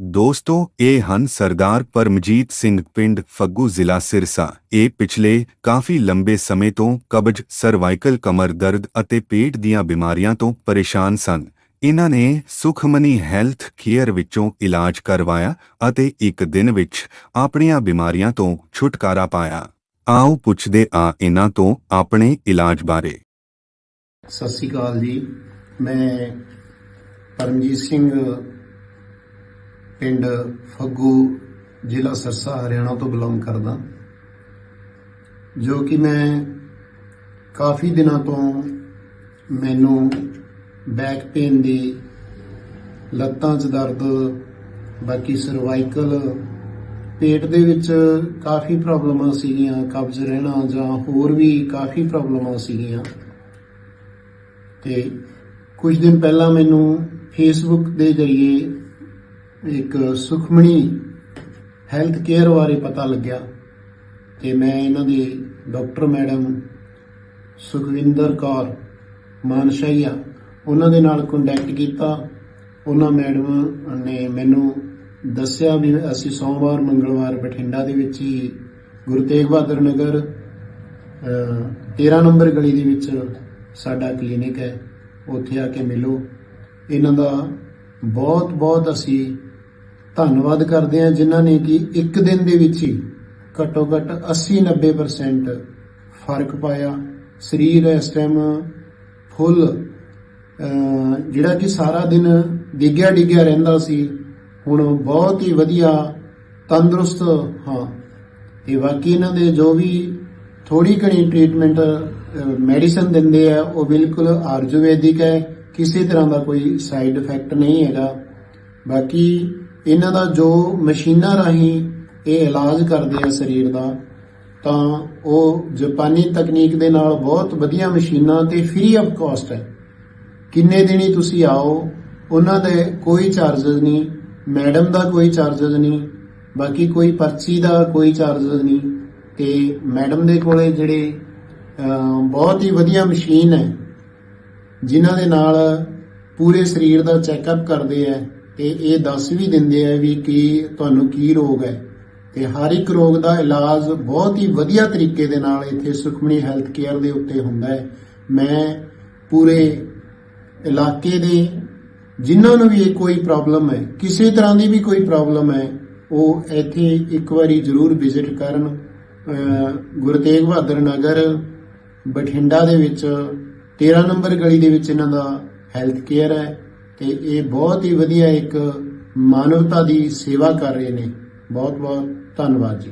ਦੋਸਤੋ, ਇਹ ਹਨ ਸਰਦਾਰ ਪਰਮਜੀਤ ਸਿੰਘ ਪਿੰਡ ਫੱਗੂ ਜ਼ਿਲ੍ਹਾ ਸਿਰਸਾ। ਇਹ ਪਿਛਲੇ ਕਾਫੀ ਲੰਬੇ ਸਮੇਂ ਤੋਂ ਕਬਜ਼, ਸਰਵਾਈਕਲ ਕਮਰ ਦਰਦ ਅਤੇ ਪੇਟ ਦੀਆਂ ਬਿਮਾਰੀਆਂ ਤੋਂ ਪਰੇਸ਼ਾਨ ਸਨ। ਇਹਨਾਂ ਨੇ ਸੁਖਮਨੀ ਹੈਲਥ ਕੇਅਰ ਵਿੱਚੋਂ ਇਲਾਜ ਕਰਵਾਇਆ ਅਤੇ ਇੱਕ ਦਿਨ ਵਿੱਚ ਆਪਣੀਆਂ ਬਿਮਾਰੀਆਂ ਤੋਂ ਛੁਟਕਾਰਾ ਪਾਇਆ। ਆਓ ਪੁੱਛਦੇ ਆ ਇਹਨਾਂ ਤੋਂ ਆਪਣੇ ਇਲਾਜ ਬਾਰੇ। ਸਤਿ ਸ਼੍ਰੀ ਅਕਾਲ ਜੀ। ਮੈਂ ਪਰਮਜੀਤ ਸਿੰਘ ਪਿੰਡ ਫੱਗੂ ਜ਼ਿਲ੍ਹਾ ਸਰਸਾ, ਹਰਿਆਣਾ ਤੋਂ ਬਿਲੋਂਗ ਕਰਦਾ। ਜੋ ਕਿ ਮੈਂ ਕਾਫੀ ਦਿਨਾਂ ਤੋਂ ਮੈਨੂੰ ਬੈਕ ਪੇਨ ਦੀ ਲੱਤਾਂ 'ਚ ਦਰਦ, ਬਾਕੀ ਸਰਵਾਈਕਲ ਪੇਟ ਦੇ ਵਿੱਚ ਕਾਫੀ ਪ੍ਰੋਬਲਮਾਂ ਸੀਗੀਆਂ, ਕਬਜ਼ ਰਹਿਣਾ ਜਾਂ ਹੋਰ ਵੀ ਕਾਫੀ ਪ੍ਰੋਬਲਮਾਂ ਸੀਗੀਆਂ। ਤੇ ਕੁਝ ਦਿਨ ਪਹਿਲਾਂ ਮੈਨੂੰ ਫੇਸਬੁੱਕ ਦੇ ਜ਼ਰੀਏ ਇੱਕ ਸੁਖਮਣੀ ਹੈਲਥ ਕੇਅਰ ਬਾਰੇ ਪਤਾ ਲੱਗਿਆ ਤੇ ਮੈਂ ਇਹਨਾਂ ਦੇ ਡਾਕਟਰ ਮੈਡਮ ਸੁਖਵਿੰਦਰ ਕੌਰ ਮਾਨਸ਼ਾਹੀਆ ਉਹਨਾਂ ਦੇ ਨਾਲ ਕੰਟੈਕਟ ਕੀਤਾ। ਉਹਨਾਂ ਮੈਡਮ ਨੇ ਮੈਨੂੰ ਦੱਸਿਆ ਵੀ ਅਸੀਂ ਸੋਮਵਾਰ, ਮੰਗਲਵਾਰ ਬਠਿੰਡਾ ਦੇ ਵਿੱਚ ਹੀ ਗੁਰੂ ਤੇਗ ਬਹਾਦਰ ਨਗਰ, ਅਹ 13 ਨੰਬਰ ਗਲੀ ਦੇ ਵਿੱਚ ਸਾਡਾ ਕਲੀਨਿਕ ਹੈ। ਉੱਥੇ ਆ ਕੇ ਮਿਲੋ। ਇਹਨਾਂ ਦਾ ਬਹੁਤ ਬਹੁਤ ਅਸੀਂ ਧੰਨਵਾਦ ਕਰਦੇ ਹਾਂ ਜਿਨ੍ਹਾਂ ਨੇ ਕਿ ਇੱਕ ਦਿਨ ਦੇ ਵਿੱਚ ਹੀ ਘੱਟੋ ਘੱਟ 80 90% ਫ਼ਰਕ ਪਾਇਆ। ਸਰੀਰ ਇਸ ਟਾਈਮ ਫੁੱਲ ਜਿਹੜਾ ਕਿ ਸਾਰਾ ਦਿਨ ਡਿੱਗਿਆ ਡਿੱਗਿਆ ਰਹਿੰਦਾ ਸੀ, ਹੁਣ ਬਹੁਤ ਹੀ ਵਧੀਆ ਤੰਦਰੁਸਤ ਹਾਂ। ਤੇ ਬਾਕੀ ਇਹਨਾਂ ਦੇ ਜੋ ਵੀ ਥੋੜੀ ਘਣੀ ਟ੍ਰੀਟਮੈਂਟ ਮੈਡੀਸਨ ਦਿੰਦੇ ਆ, ਉਹ ਬਿਲਕੁਲ ਆਯੁਰਵੈਦਿਕ ਹੈ। ਕਿਸੇ ਤਰ੍ਹਾਂ ਦਾ ਕੋਈ ਸਾਈਡ ਇਫੈਕਟ ਨਹੀਂ ਹੈਗਾ। ਬਾਕੀ ਇਹਨਾਂ ਦਾ ਜੋ ਮਸ਼ੀਨਾਂ ਰਾਹੀਂ ਇਹ ਇਲਾਜ ਕਰਦੇ ਆ ਸਰੀਰ ਦਾ, ਤਾਂ ਉਹ ਜਪਾਨੀ ਤਕਨੀਕ ਦੇ ਨਾਲ ਬਹੁਤ ਵਧੀਆ ਮਸ਼ੀਨਾਂ ਤੇ ਫ੍ਰੀ ਆਫ ਕਾਸਟ ਹੈ। ਕਿੰਨੇ ਦਿਨੀ ਤੁਸੀਂ ਆਓ, ਉਹਨਾਂ ਦੇ ਕੋਈ ਚਾਰजेस ਨਹੀਂ ਮੈਡਮ ਦਾ ਕੋਈ ਚਾਰजेस ਨਹੀਂ, ਬਾਕੀ ਕੋਈ ਪਰਚੀ ਦਾ ਕੋਈ ਚਾਰजेस ਨਹੀਂ, ਤੇ ਮੈਡਮ ਦੇ ਕੋਲੇ ਜਿਹੜੇ ਬਹੁਤ ਹੀ ਵਧੀਆ ਮਸ਼ੀਨ ਹੈ, ਜਿਨ੍ਹਾਂ ਦੇ ਨਾਲ ਪੂਰੇ ਸਰੀਰ ਦਾ ਚੈੱਕਅਪ ਕਰਦੇ ਆ। ਤੇ ਇਹ ਦੱਸ ਵੀ ਦਿੰਦੇ ਆ ਵੀ ਕੀ ਤੁਹਾਨੂੰ ਕੀ ਰੋਗ ਹੈ। ਤੇ ਹਰ ਇੱਕ ਰੋਗ ਦਾ ਇਲਾਜ ਬਹੁਤ ਹੀ ਵਧੀਆ ਤਰੀਕੇ ਦੇ ਨਾਲ ਇੱਥੇ ਸੁਖਮਣੀ ਹੈਲਥ ਕੇਅਰ ਦੇ ਉੱਤੇ ਹੁੰਦਾ ਹੈ। ਮੈਂ ਪੂਰੇ ਇਲਾਕੇ ਦੇ ਜਿਨ੍ਹਾਂ ਨੂੰ ਵੀ ਇਹ ਕੋਈ ਪ੍ਰੋਬਲਮ ਹੈ, ਕਿਸੇ ਤਰ੍ਹਾਂ ਦੀ ਵੀ ਕੋਈ ਪ੍ਰੋਬਲਮ ਹੈ, ਉਹ ਇੱਥੇ ਇੱਕ ਵਾਰੀ ਜ਼ਰੂਰ ਵਿਜ਼ਿਟ ਕਰਨ। ਗੁਰੂ ਤੇਗ ਬਹਾਦਰ ਨਗਰ ਬਠਿੰਡਾ ਦੇ ਵਿੱਚ 13 ਨੰਬਰ ਗਲੀ ਦੇ ਵਿੱਚ ਇਹਨਾਂ ਦਾ ਹੈਲਥ ਕੇਅਰ ਹੈ। ਤੇ ਇਹ ਬਹੁਤ ਹੀ ਵਧੀਆ ਇੱਕ ਮਾਨਵਤਾ ਦੀ ਸੇਵਾ ਕਰ ਰਹੇ ਨੇ। ਬਹੁਤ ਬਹੁਤ ਧੰਨਵਾਦ ਜੀ।